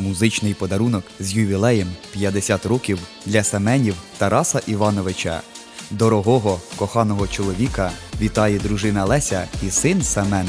Музичний подарунок з ювілеєм 50 років для Семенів Тараса Івановича. Дорогого, коханого чоловіка вітає дружина Леся і син Семен.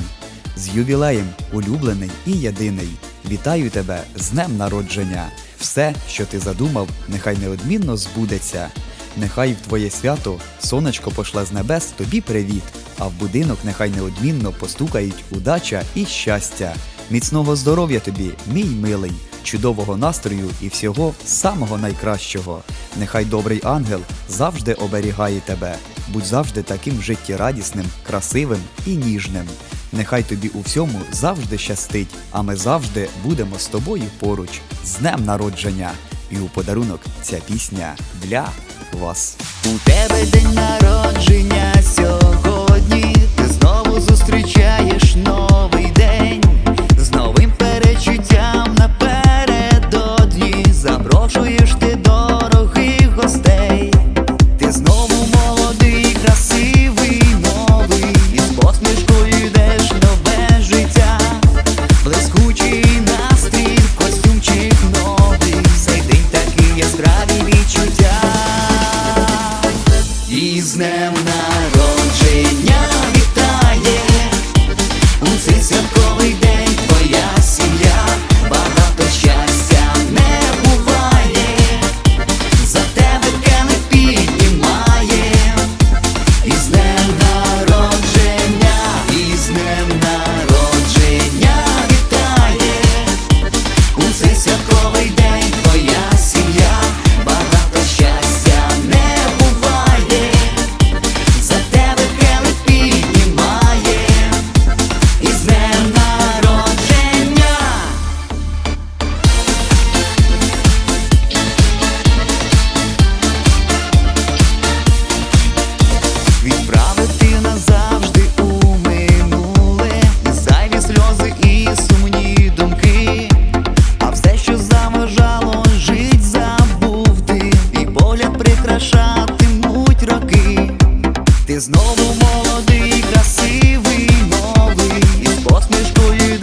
З ювілеєм, улюблений і єдиний. Вітаю тебе з днем народження. Все, що ти задумав, нехай неодмінно збудеться. Нехай в твоє свято сонечко пошле з небес тобі привіт, а в будинок нехай неодмінно постукають удача і щастя. Міцного здоров'я тобі, мій милий, чудового настрою і всього самого найкращого. Нехай добрий ангел завжди оберігає тебе. Будь завжди таким життєрадісним, красивим і ніжним. Нехай тобі у всьому завжди щастить, а ми завжди будемо з тобою поруч. З днем народження! І у подарунок ця пісня для вас. У тебе день народження сьогодні, днем народа. знову молодий, красивий, новий, із посмішкою.